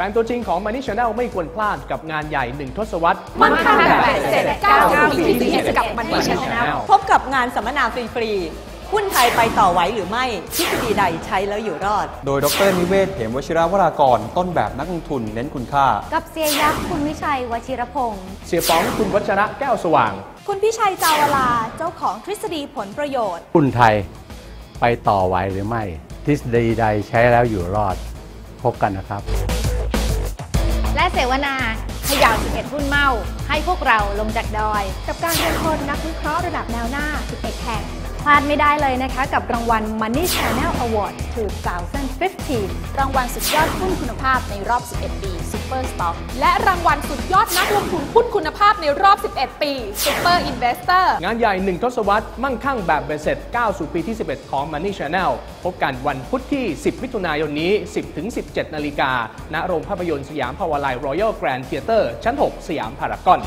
แฟนตัวจริงของ Money Channel ไม่ควรพลาดกับงานใหญ่หนึ่งทศวรรษมั่งคั่งแบบเสร็จเก้าปีที่สิบกับ Money Channel พบกับงานสัมมนาฟรีๆหุ้นไทยไปต่อไหวหรือไม่ทฤษฎีใดใช้แล้วอยู่รอด โดยดรนิเวศเหมวชิรวรากร ต้นแบบนักลงทุนเน้นคุณค่า กับเสียยักษ์คุณวิชัยวชิรพงศ์เสียป๋องคุณวัชระแก้วสว่าง คุณพิชัยจาวลาเจ้าของทฤษฎีผลประโยชน์ หุ้นไทยไปต่อไหวหรือไม่ ทฤษฎีใดใช้แล้วอยู่รอด พบกันนะครับ และเสวนาขย่า11 หุ้นเมา ให้พวกเราลงจากดอย กับการเป็นคนนักวิเคราะห์ระดับแนวหน้า 11 แห่ง พลาดไม่ได้เลยนะคะ กับรางวัล Money Channel Award 2015 รางวัลสุดยอดหุ้นคุณภาพในรอบ 11 ปี Super Stock และรางวัลสุดยอดนักลงทุนหุ้นคุณภาพ ในรอบ 11 ปี Super Investor งานใหญ่หนึ่งทศวรรษ มั่งคั่งแบบเบสเสร็จก้าวสู่ปีที่ 11 ของ Money Channel พบกันวันพุธที่ 10 มิถุนายนนี้ 10-17 นาฬิกาณโรงภาพยนตร์สยามพาวาลัยรอยัลแกรนด์เทเตอร์ชั้น 6 สยามพารากอน